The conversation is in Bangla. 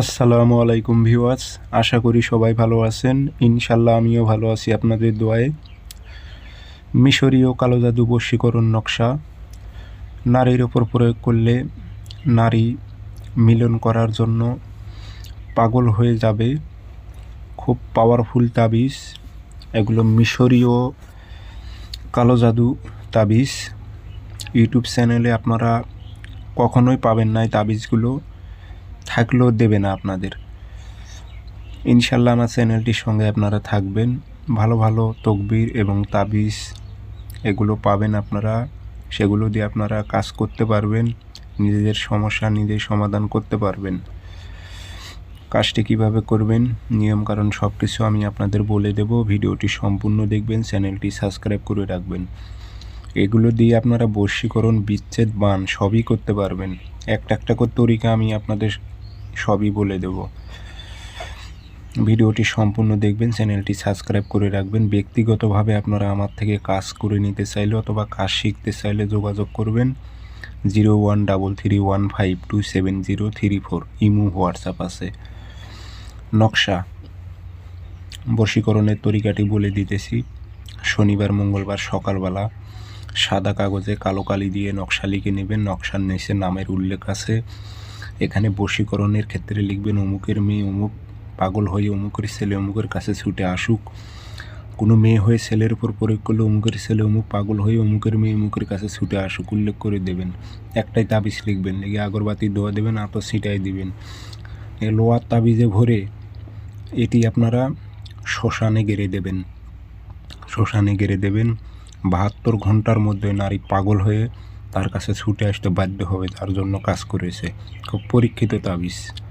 আসসালামু আলাইকুম ভিউয়ার্স, আশা করি সবাই ভালো আছেন। ইনশাল্লাহ আমিও ভালো আছি আপনাদের দোয়ায়। মিশরীয় কালো জাদু বশীকরণ নকশা, নারীর ওপর প্রয়োগ করলে নারী মিলন করার জন্য পাগল হয়ে যাবে। খুব পাওয়ারফুল তাবিজ। এগুলো মিশরীয় কালো জাদু তাবিজ। ইউটিউব চ্যানেলে আপনারা কখনোই পাবেন না এই তাবিজগুলো। থাকলেও দেবে না আপনাদের। ইনশাল্লাহ আমার চ্যানেলটির সঙ্গে আপনারা থাকবেন। ভালো ভালো তকবির এবং তাবিজ এগুলো পাবেন আপনারা। সেগুলো দিয়ে আপনারা কাজ করতে পারবেন, নিজেদের সমস্যা নিজেই সমাধান করতে পারবেন। কাজটি কীভাবে করবেন নিয়মকানুন সব কিছু আমি আপনাদের বলে দেব। ভিডিওটি সম্পূর্ণ দেখবেন, চ্যানেলটি সাবস্ক্রাইব করে রাখবেন। এগুলো দিয়ে আপনারা বশীকরণ বিচ্ছেদ, বান সবই করতে পারবেন। একটা একটা করে তরিকা আমি আপনাদের সবই বলে দেব। ভিডিওটি সম্পূর্ণ দেখবেন, চ্যানেলটি সাবস্ক্রাইব করে রাখবেন। ব্যক্তিগতভাবে আপনারা আমার থেকে কাজ করে নিতে চাইলে অথবা কাজ শিখতে চাইলে যোগাযোগ করবেন। Zero one double three one five two seven zero three four. Imo WhatsApp আছে। নকশা। বশীকরণের তরিকাটি বলে দিতেছি। শনিবার, মঙ্গলবার সকালবেলা সাদা কাগজে কালো কালি দিয়ে নকশা লিখে নেবেন। নকশার নিচে নামের উল্লেখ আছে। এখানে বশীকরণের ক্ষেত্রে লিখবেন, অমুকের মেয়ে অমুক পাগল হয়ে অমুকের ছেলে অমুকের কাছে ছুটে আসুক। কোনো মেয়ে হয়ে ছেলের উপর প্রয়োগ করলে অমুকের ছেলে অমুক পাগল হয়ে অমুকের মেয়ে অমুকের কাছে ছুটে আসুক। উল্লেখ করে দেবেন। একটাই তাবিজ লিখবেন লিখে আগরবাতি দোয়া দেবেন, আতর ছিটাই দিবেন। লোয়ার তাবিজে ভরে এটি আপনারা শ্মশানে গেড়ে দেবেন। শ্মশানে গেড়ে দেবেন। বাহাত্তর ঘণ্টার মধ্যে নারী পাগল হয়ে তার কাছে ছুটে আসতে বাধ্য হবে তার জন্য কাজ করেছে। খুব পরীক্ষিত তাবিজ।